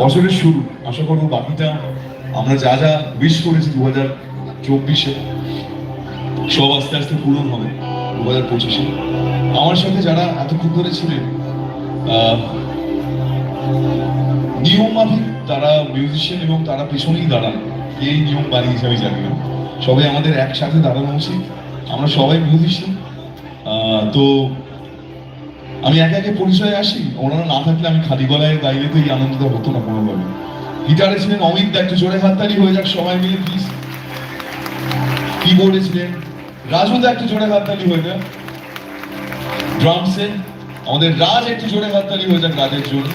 বছরের শুরু, আশা করব বাকিটা আমরা যা যা উইশ করেছি দু হাজার চব্বিশে, সব আস্তে আস্তে পূরণ হবে দু হাজার পঁচিশে। আমার সাথে যারা এতক্ষণ ধরে ছিলেন নিয়ম মাফিক তারা মিউজিশিয়ান এবং তারা পেছনেই দাঁড়ান, এই নিয়ম বানিয়েছে আমি জানি না। সবাই আমাদের একসাথে দাঁড়ানো উচিত। আমরা সবাই মিউজিশিয়ান তো আমি একে একে পরিচয়ে আসি। ওনারা না থাকলে আমি খালি গলায় গাইলে তো এই আনন্দটা হতো না কোনোভাবে। গিটারে ছিলেন অমিত দা একটু জোরে হাততালি, হয়ে যাক সবাই মিলে প্লিজ কিবোর্ডে ছিলেন। রাজু দা একটু জোরে হাততালি, হয়ে যাক। ড্রামসে আমাদের রাজ, একটু জোরে হাততালি, হয়ে যাক রাজের জন্য।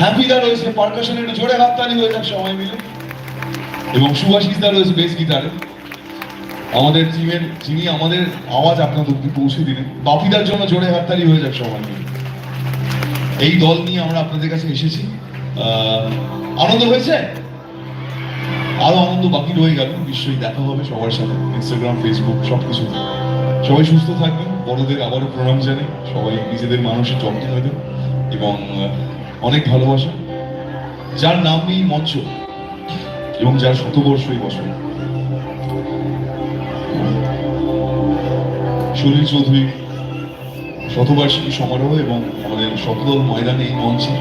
হ্যাপি দা রয়েছে পারকাশন একটু জোরে হাততালি, হয়ে যাক সবাই মিলে। এবং সুভাষিস দা রয়েছে বেস গিটারে আমাদের টিমের যিনি আমাদের আওয়াজ আপনাদের অব্দি পৌঁছে দিলেন বাপিদার জন্য জোরে হাততালি হয়ে যাক সবাই এই দল নিয়ে আমরা আপনাদের কাছে এসেছি। আনন্দ হয়েছে? আরও আনন্দ বাকি রয়ে গেল। নিশ্চয়ই দেখা হবে সবার সাথে ইনস্টাগ্রাম ফেসবুক সবকিছু সবাই সুস্থ থাকবেন। বড়দের আবারও প্রণাম জানাই। সবাই নিজেদের মানুষের যত্ন নেবেন এবং অনেক ভালোবাসা। যার নাম মঞ্চ এবং যার শতবর্ষ এই বছর। সুনীল চৌধুরী শতবার্ষিকী সমারোহ এবং আমাদের শতদল ময়দানে এই মঞ্চে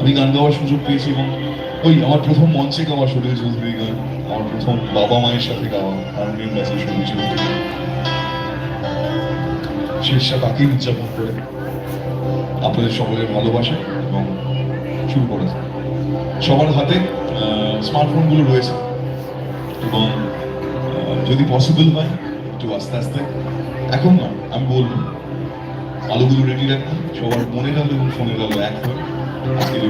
আমি গান গাওয়ার সুযোগ পেয়েছি এবং ওই আমার প্রথম মঞ্চে গাওয়া সুনীল চৌধুরী গান, আমার প্রথম বাবা মায়ের সাথে গাওয়া হারমোনিয়াম গাছে সুনীল চৌধুরী। শেষটা তাকেই উদযাপন করে আপনাদের সকলের ভালোবাসা এবং শুরু করা যায় সবার হাতে স্মার্টফোনগুলো রয়েছে এবং যদি পসিবল হয় একটু আস্তে আস্তে। এখন না, আমি বলব, আলোগুলো রেডি রাখুন সবার মনে আলো এবং ফোনে আলো এক হয়ে আজকের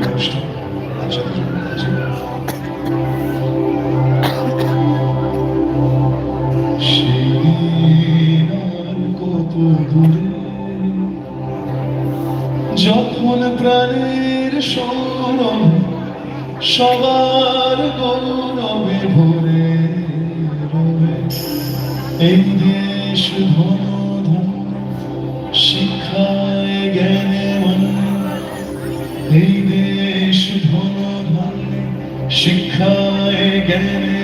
যখন প্রাণের সবার গৌরবে ভরে এই দেশ ধন শিক্ষায় জ্ঞানে এই দেশ ধন শিক্ষায় জ্ঞানে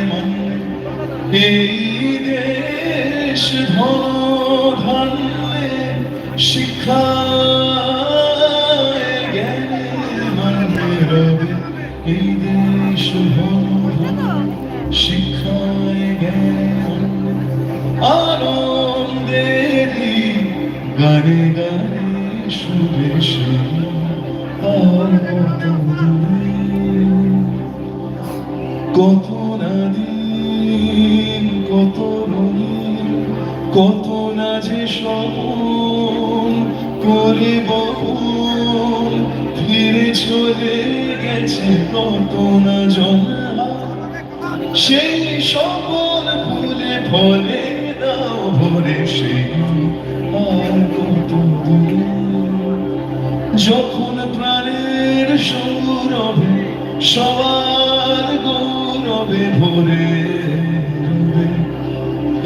এই দেশ ধন আর কত দূরে কত রঙিন যে স্বপন করে বহন ফিরে চলে গেছে কত না সেই সকল ফুলে ফলে দাও ভরে সেই যখন প্রাণের সৌরভে, সবার গৌরবে ভরে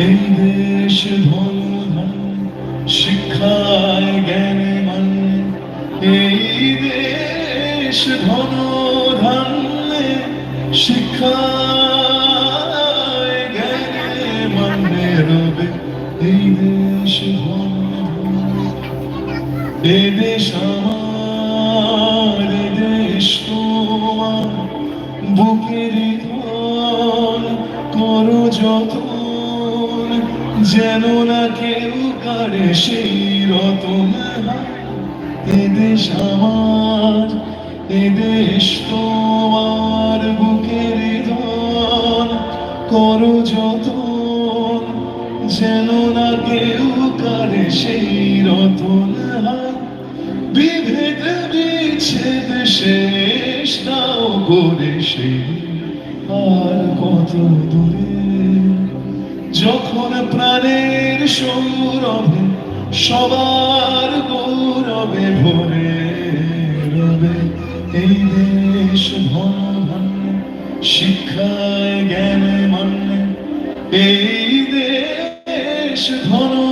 এই দেশ ধন শিক্ষায় জ্ঞানে মান এই দেশ ধন ধন শিক্ষায় রবে, এই দেশ ধন ধন এ দেশ আমার বুকের ধন করো যতন, যেন না কেউ কারে সেই রতন এ দেশ আমার, এ দেশ তোমার বুকের ধন। করো যতন, যেন না কেউ কারে সেই রতন বিভেদ, বিচ্ছেদ শেষ করে সে আর কত দূরে? যখন প্রাণের সৌরভে, সবার গৌরবে ভরে রবে এই দেশ ভনে শিক্ষায়, জ্ঞানে মানে এই দেশ ধন